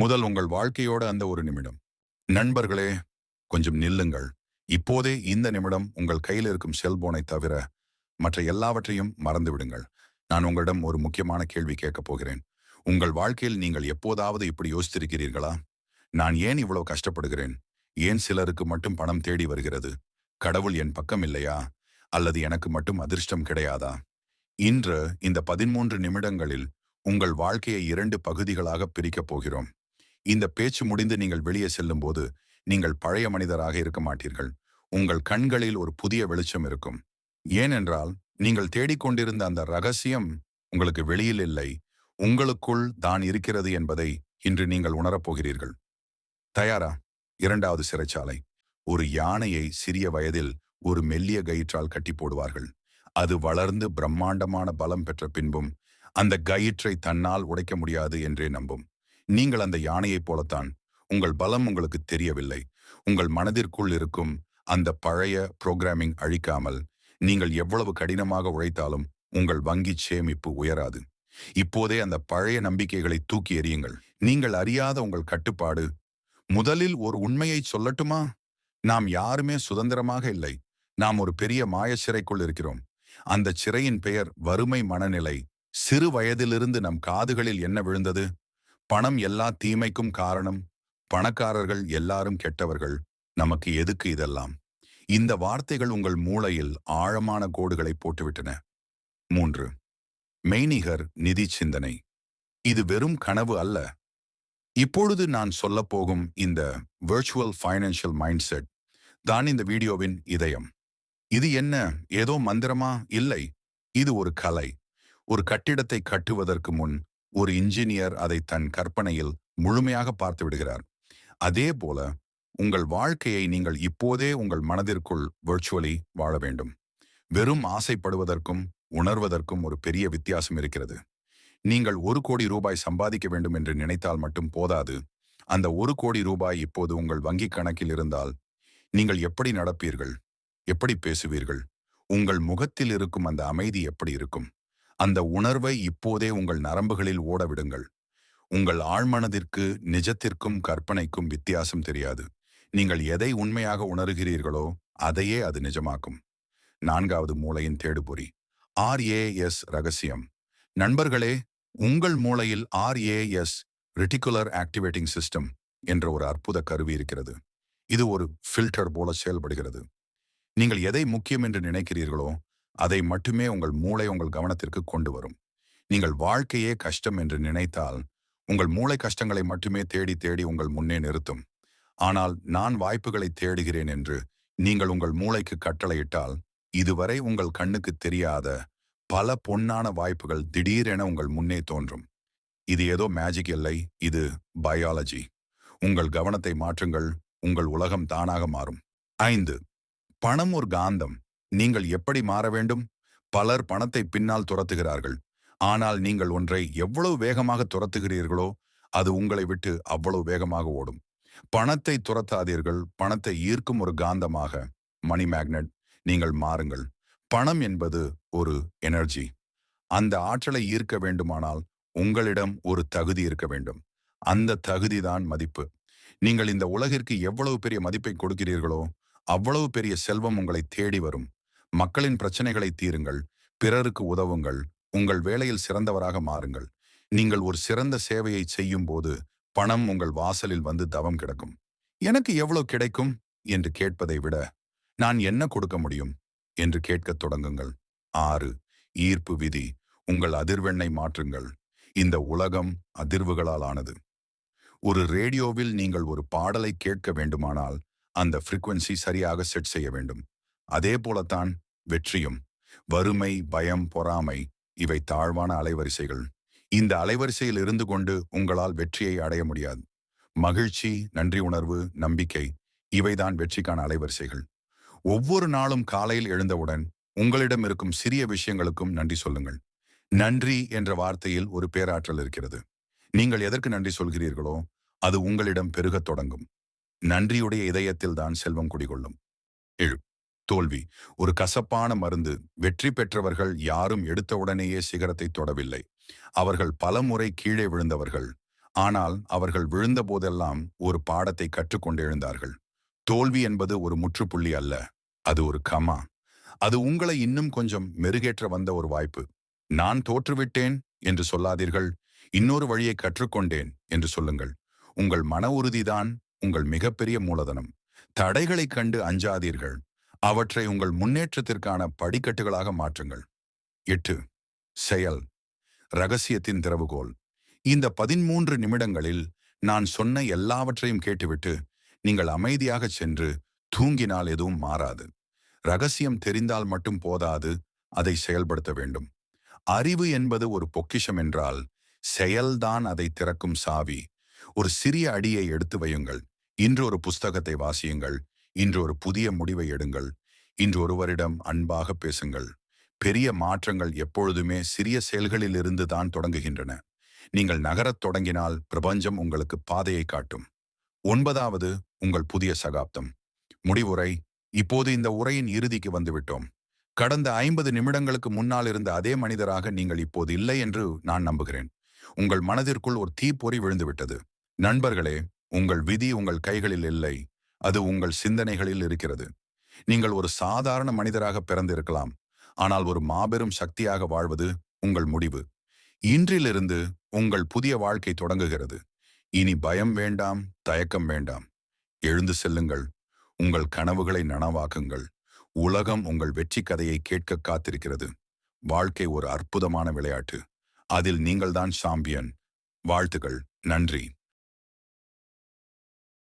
முதல் உங்கள் வாழ்க்கையோட அந்த ஒரு நிமிடம். நண்பர்களே கொஞ்சம் நில்லுங்கள். இப்போதே இந்த நிமிடம் உங்கள் கையில் இருக்கும் செல்போனை தவிர மற்ற எல்லாவற்றையும் மறந்து விடுங்கள். நான் உங்களிடம் ஒரு முக்கியமான கேள்வி கேட்கப் போகிறேன். உங்கள் வாழ்க்கையில் நீங்கள் எப்போதாவது இப்படி யோசித்திருக்கிறீர்களா? நான் ஏன் இவ்வளவு கஷ்டப்படுகிறேன்? ஏன் சிலருக்கு மட்டும் பணம் தேடி வருகிறது? கடவுள் என் பக்கம் இல்லையா? அல்லது எனக்கு மட்டும் அதிர்ஷ்டம் கிடையாதா? இன்று இந்த பதிமூன்று நிமிடங்களில் உங்கள் வாழ்க்கையை இரண்டு பகுதிகளாக பிரிக்கப் போகிறோம். இந்த பேச்சு முடிந்து நீங்கள் வெளியே செல்லும்போது நீங்கள் பழைய மனிதராக இருக்க மாட்டீர்கள். உங்கள் கண்களில் ஒரு புதிய வெளிச்சம் இருக்கும். ஏனென்றால் நீங்கள் தேடிக்கொண்டிருந்த அந்த ரகசியம் உங்களுக்கு வெளியில் இல்லை. உங்களுக்குள் தான் இருக்கிறது என்பதை இன்று நீங்கள் உணரப்போகிறீர்கள் தயாரா? இரண்டாவது சிறைச்சாலை. ஒரு யானையை சிறிய வயதில் ஒரு மெல்லிய கயிற்றால் கட்டி போடுவார்கள். அது வளர்ந்து பிரம்மாண்டமான பலம் பெற்ற பின்பும் அந்த கயிற்றை தன்னால் உடைக்க முடியாது என்றே நம்பும். நீங்கள் அந்த யானையைப் போலத்தான். உங்கள் பலம் உங்களுக்கு தெரியவில்லை. உங்கள் மனதிற்குள் இருக்கும் அந்த பழைய புரோகிராமிங் அழிக்காமல் நீங்கள் எவ்வளவு கடினமாக உழைத்தாலும் உங்கள் வங்கி சேமிப்பு உயராது. இப்போதே அந்த பழைய நம்பிக்கைகளை தூக்கி எறியுங்கள். நீங்கள் அறியாத உங்கள் கட்டுப்பாடு. முதலில் ஒரு உண்மையை சொல்லட்டுமா? நாம் யாருமே சுதந்திரமாக இல்லை. நாம் ஒரு பெரிய மாய சிறைக்குள் இருக்கிறோம். அந்த சிறையின் பெயர் வறுமை மனநிலை. சிறு வயதிலிருந்து நம் காதுகளில் என்ன விழுந்தது? பணம் எல்லா தீமைக்கும் காரணம் பணக்காரர்கள் எல்லாரும் கெட்டவர்கள். நமக்கு எதுக்கு இதெல்லாம்? இந்த வார்த்தைகள் உங்கள் மூளையில் ஆழமான கோடுகளை போட்டுவிட்டன. மூன்று. மெய்நிகர் நிதி சிந்தனை. இது வெறும் கனவு அல்ல. இப்பொழுது நான் சொல்லப்போகும் இந்த விர்ச்சுவல் ஃபைனான்சியல் மைண்ட் செட் தான் இந்த வீடியோவின் இதயம். இது என்ன? ஏதோ மந்திரமா? இல்லை. இது ஒரு கலை. ஒரு கட்டிடத்தை கட்டுவதற்கு முன் ஒரு இன்ஜினியர் அதை தன் கற்பனையில் முழுமையாக பார்த்து விடுகிறார். அதே போல உங்கள் வாழ்க்கையை நீங்கள் இப்போதே உங்கள் மனதிற்குள் விர்ச்சுவலி வாழ வேண்டும். வெறும் ஆசைப்படுவதற்கும் உணர்வதற்கும் ஒரு பெரிய வித்தியாசம் இருக்கிறது. நீங்கள் ஒரு கோடி ரூபாய் சம்பாதிக்க வேண்டும் என்று நினைத்தால் மட்டும் போதாது. அந்த ஒரு கோடி ரூபாய் இப்போது உங்கள் வங்கிக் கணக்கில் இருந்தால் நீங்கள் எப்படி நடப்பீர்கள்? எப்படி பேசுவீர்கள்? உங்கள் முகத்தில் இருக்கும் அந்த அமைதி எப்படி இருக்கும்? அந்த உணர்வை இப்போதே உங்கள் நரம்புகளில் ஓடவிடுங்கள். உங்கள் ஆழ்மனதிற்கு நிஜத்திற்கும் கற்பனைக்கும் வித்தியாசம் தெரியாது. நீங்கள் எதை உண்மையாக உணர்கிறீர்களோ அதையே அது நிஜமாக்கும். நான்காவது மூளையின் தேடுபொறி ஆர்ஏஎஸ் ரகசியம். நண்பர்களே உங்கள் மூளையில் ஆர்ஏஎஸ் ரெட்டிகுலர் ஆக்டிவேட்டிங் சிஸ்டம் என்ற ஒரு அற்புத கருவி இருக்கிறது. இது ஒரு ஃபில்டர் போல செயல்படுகிறது. நீங்கள் எதை முக்கியம் என்று நினைக்கிறீர்களோ அதை மட்டுமே உங்கள் மூளை உங்கள் கவனத்திற்கு கொண்டு வரும். நீங்கள் வாழ்க்கையே கஷ்டம் என்று நினைத்தால் உங்கள் மூளை கஷ்டங்களை மட்டுமே தேடி தேடி உங்கள் முன்னே நிறுத்தும். ஆனால் நான் வாய்ப்புகளை தேடுகிறேன் என்று நீங்கள் உங்கள் மூளைக்கு கட்டளையிட்டால் இதுவரை உங்கள் கண்ணுக்கு தெரியாத பல பொன்னான வாய்ப்புகள் திடீரென உங்கள் முன்னே தோன்றும். இது ஏதோ மேஜிக் இல்லை இது பயாலஜி உங்கள் கவனத்தை மாற்றுங்கள் உங்கள் உலகம் தானாக மாறும். ஐந்து பணம் ஒரு காந்தம். நீங்கள் எப்படி மாற வேண்டும்? பலர் பணத்தை பின்னால் துரத்துகிறார்கள். ஆனால் நீங்கள் ஒன்றை எவ்வளவு வேகமாக துரத்துகிறீர்களோ அது உங்களை விட்டு அவ்வளவு வேகமாக ஓடும். பணத்தை துரத்தாதீர்கள். பணத்தை ஈர்க்கும் ஒரு காந்தமாக மணி மேக்னெட் நீங்கள் மாறுங்கள். பணம் என்பது ஒரு எனர்ஜி அந்த ஆற்றலை ஈர்க்க வேண்டுமானால் உங்களிடம் ஒரு தகுதி இருக்க வேண்டும். அந்த தகுதிதான் மதிப்பு. நீங்கள் இந்த உலகிற்கு எவ்வளவு பெரிய மதிப்பை கொடுக்கிறீர்களோ அவ்வளவு பெரிய செல்வம் உங்களை தேடி வரும். மக்களின் பிரச்சனைகளை தீருங்கள் பிறருக்கு உதவுங்கள் உங்கள் வேலையில் சிறந்தவராக மாறுங்கள். நீங்கள் ஒரு சிறந்த சேவையை செய்யும் போது பணம் உங்கள் வாசலில் வந்து தவம் கிடக்கும். எனக்கு எவ்வளவு கிடைக்கும்? என்று கேட்பதை விட நான் என்ன கொடுக்க முடியும்? என்று கேட்கத் தொடங்குங்கள். ஆறு ஈர்ப்பு விதி உங்கள் அதிர்வெண்ணை மாற்றுங்கள். இந்த உலகம் அதிர்வுகளால் ஆனது. ஒரு ரேடியோவில் நீங்கள் ஒரு பாடலை கேட்க வேண்டுமானால் அந்த ஃப்ரீக்வன்சி சரியாக செட் செய்ய வேண்டும். அதே போலத்தான் வெற்றியும் வறுமை பயம் பொறாமை இவை தாழ்வான அலைவரிசைகள். இந்த அலைவரிசையில் இருந்து கொண்டு உங்களால் வெற்றியை அடைய முடியாது. மகிழ்ச்சி நன்றி உணர்வு நம்பிக்கை இவைதான் வெற்றிக்கான அலைவரிசைகள். ஒவ்வொரு நாளும் காலையில் எழுந்தவுடன் உங்களிடம் இருக்கும் சிறிய விஷயங்களுக்கும் நன்றி சொல்லுங்கள். நன்றி என்ற வார்த்தையில் ஒரு பேராற்றல் இருக்கிறது. நீங்கள் எதற்கு நன்றி சொல்கிறீர்களோ அது உங்களிடம் பெருகத் தொடங்கும். நன்றியுடைய இதயத்தில் தான் செல்வம் குடிகொள்ளும். எழு தோல்வி. ஒரு கசப்பான மருந்து. வெற்றி பெற்றவர்கள் யாரும் எடுத்த உடனேயே சிகரத்தை தொடவில்லை. அவர்கள் பல முறை கீழே விழுந்தவர்கள். ஆனால் அவர்கள் விழுந்த போதெல்லாம் ஒரு பாடத்தை கற்றுக்கொண்டு எழுந்தார்கள். தோல்வி என்பது ஒரு முற்றுப்புள்ளி அல்ல. அது ஒரு கமா. அது உங்களை இன்னும் கொஞ்சம் மெருகேற்ற வந்த ஒரு வாய்ப்பு. நான் தோற்றுவிட்டேன் என்று சொல்லாதீர்கள். இன்னொரு வழியை கற்றுக்கொண்டேன் என்று சொல்லுங்கள். உங்கள் மன உறுதிதான் உங்கள் மிகப்பெரிய மூலதனம். தடைகளைக் கண்டு அஞ்சாதீர்கள். அவற்றை உங்கள் முன்னேற்றத்திற்கான படிக்கட்டுகளாக மாற்றுங்கள். எட்டு செயல். ரகசியத்தின் திறவுகோல். இந்த பதிமூன்று நிமிடங்களில் நான் சொன்ன எல்லாவற்றையும் கேட்டுவிட்டு நீங்கள் அமைதியாக சென்று தூங்கினால் எதுவும் மாறாது. ரகசியம் தெரிந்தால் மட்டும் போதாது அதை செயல்படுத்த வேண்டும். அறிவு என்பது ஒரு பொக்கிஷம் என்றால் செயல்தான் அதை திறக்கும் சாவி. ஒரு சிறிய அடியை எடுத்து வையுங்கள். இன்று ஒரு புஸ்தகத்தை வாசியுங்கள். இன்று ஒரு புதிய முடிவை எடுங்கள். இன்று ஒருவரிடம் அன்பாக பேசுங்கள். பெரிய மாற்றங்கள் எப்பொழுதுமே சிறிய செயல்களிலிருந்து தான் தொடங்குகின்றன. நீங்கள் நகரத் தொடங்கினால் பிரபஞ்சம் உங்களுக்கு பாதையை காட்டும். ஒன்பதாவது உங்கள் புதிய சகாப்தம். முடிவுரை இப்போது இந்த உரையின் இறுதிக்கு வந்துவிட்டோம். கடந்த ஐம்பது நிமிடங்களுக்கு முன்னால் இருந்த அதே மனிதராக நீங்கள் இப்போது இல்லை என்று நான் நம்புகிறேன். உங்கள் மனதிற்குள் ஒரு தீப்பொறி விழுந்துவிட்டது. நண்பர்களே உங்கள் விதி உங்கள் கைகளில் இல்லை. அது உங்கள் சிந்தனைகளில் இருக்கிறது. நீங்கள் ஒரு சாதாரண மனிதராக பிறந்திருக்கலாம். ஆனால் ஒரு மாபெரும் சக்தியாக வாழ்வது உங்கள் முடிவு. இன்றிலிருந்து உங்கள் புதிய வாழ்க்கை தொடங்குகிறது. இனி பயம் வேண்டாம் தயக்கம் வேண்டாம். எழுந்து செல்லுங்கள். உங்கள் கனவுகளை நனவாக்குங்கள். உலகம் உங்கள் வெற்றி கதையை கேட்க காத்திருக்கிறது. வாழ்க்கை ஒரு அற்புதமான விளையாட்டு. அதில் நீங்கள்தான் சாம்பியன். வாழ்த்துகள் நன்றி.